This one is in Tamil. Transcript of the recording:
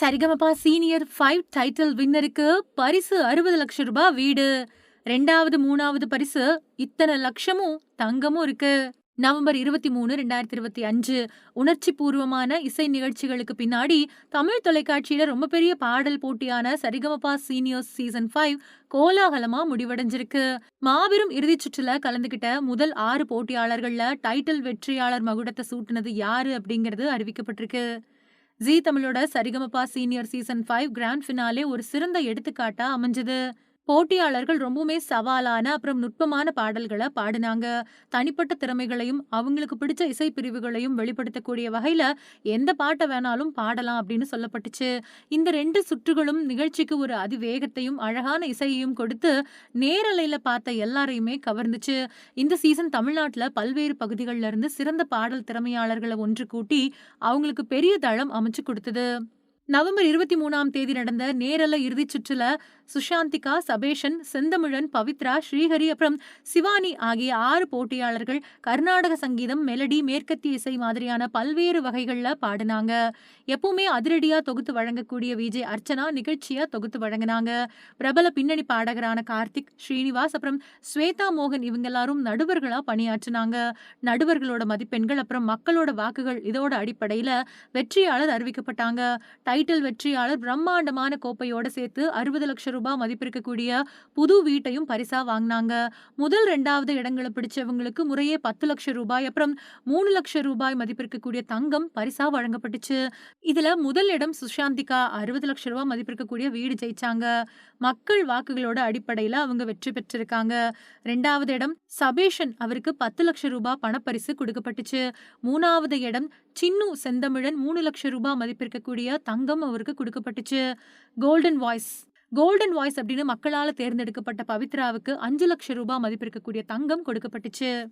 சரிகமபா சீனியர் ஃபைவ் டைட்டில் வின்னருக்கு பரிசு அறுபது லட்சம் ரூபாய் வீடு. ரெண்டாவது மூணாவது பரிசு இத்தனை லட்சமும் தங்கமும் இருக்கு. நவம்பர் இருபத்தி மூணு ரெண்டாயிரத்தி இருபத்தி அஞ்சு உணர்ச்சி பூர்வமான இசை நிகழ்ச்சிகளுக்கு பின்னாடி தமிழ் தொலைக்காட்சியில ரொம்ப பெரிய பாடல் போட்டியான சரிகமபா சீனியர்ஸ் சீசன் ஃபைவ் கோலாகலமா முடிவடைஞ்சிருக்கு. மாபெரும் இறுதிச் சுற்றுல கலந்துகிட்ட முதல் ஆறு போட்டியாளர்கள்ல டைட்டில் வெற்றியாளர் மகுடத்தை சூட்டுனது யாரு அப்படிங்கிறது அறிவிக்கப்பட்டிருக்கு. ஜீ தமிழோட Sarigamapa senior season five grand finale ஒரு சிறந்த எடுத்துக்காட்டா அமைஞ்சது. போட்டியாளர்கள் ரொம்பவுமே சவாலான அப்புறம் நுட்பமான பாடல்களை பாடினாங்க. தனிப்பட்ட திறமைகளையும் அவங்களுக்கு பிடிச்ச இசை பிரிவுகளையும் வெளிப்படுத்தக்கூடிய வகையில எந்த பாட்டை வேணாலும் பாடலாம் அப்படின்னு சொல்லப்பட்டுச்சு. இந்த ரெண்டு சுற்றுகளும் நிகழ்ச்சிக்கு ஒரு அதிவேகத்தையும் அழகான இசையையும் கொடுத்து நேரலையில பார்த்த எல்லாரையுமே கவர்ந்துச்சு. இந்த சீசன் தமிழ்நாட்டில் பல்வேறு பகுதிகளில் இருந்து சிறந்த பாடல் திறமையாளர்களை ஒன்று கூட்டி அவங்களுக்கு பெரிய தளம் அமைச்சு கொடுத்தது. நவம்பர் இருபத்தி மூணாம் தேதி நடந்த நேரல இறுதிச் சுற்றுல சுஷாந்திகா சபேஷன் செந்தமிழன் பவித்ரா ஸ்ரீஹரி அப்புறம் சிவானி ஆகிய ஆறு போட்டியாளர்கள் கர்நாடக சங்கீதம் மெலடி மேற்கத்திய இசை மாதிரியான பல்வேறு வகைகள்ல பாடினாங்க. எப்பவுமே அதிரடியா தொகுத்து வழங்கக்கூடிய விஜய் அர்ச்சனா நிகழ்ச்சியா தொகுத்து வழங்கினாங்க. பிரபல பின்னணி பாடகரான கார்த்திக் ஸ்ரீனிவாஸ் அப்புறம் ஸ்வேதா மோகன் இவங்க எல்லாரும் நடுவர்களா பணியாற்றினாங்க. நடுவர்களோட மதிப்பெண்கள் அப்புறம் மக்களோட வாக்குகள் இதோட அடிப்படையில வெற்றியாளர் அறிவிக்கப்பட்டாங்க. டைட்டில் வெற்றியாளர் பிரம்மாண்டமான கோப்பையோட சேர்த்து அறுபது லட்சம் ரூபாய் மதிப்பிருக்கக்கூடிய புது வீட்டையும் பரிசா வாங்கினாங்க. முதல் ரெண்டாவது இடங்களை பிடிச்சவங்களுக்கு முறையே பத்து லட்சம் ரூபாய் அப்புறம் மூணு லட்சம் ரூபாய் மதிப்பிருக்கக்கூடிய தங்கம் பரிசா வழங்கப்பட்டுச்சு. இதுல முதல் இடம் சுஷாந்திகா அறுபது லட்சம் ரூபாய் மதிப்பிருக்கக்கூடிய வீடு ஜெயிச்சாங்க. மக்கள் வாக்குகளோட அடிப்படையில அவங்க வெற்றி பெற்றிருக்காங்க. ரெண்டாவது இடம் சபேஷன் அவருக்கு பத்து லட்சம் ரூபாய் பணப்பரிசு கொடுக்கப்பட்டுச்சு. மூணாவது இடம் சின்னு செந்தமிழன் மூணு லட்சம் ரூபாய் மதிப்பிருக்கக்கூடிய தங்கம் அவருக்கு கொடுக்கப்பட்டுச்சு. கோல்டன் வாய்ஸ் கோல்டன் வாய்ஸ் அப்படின்னு மக்களால் தேர்ந்தெடுக்கப்பட்ட பவித்ராவுக்கு அஞ்சு லட்சம் ரூபாய் மதிப்பிருக்கக்கூடிய தங்கம் கொடுக்கப்பட்டுச்சு.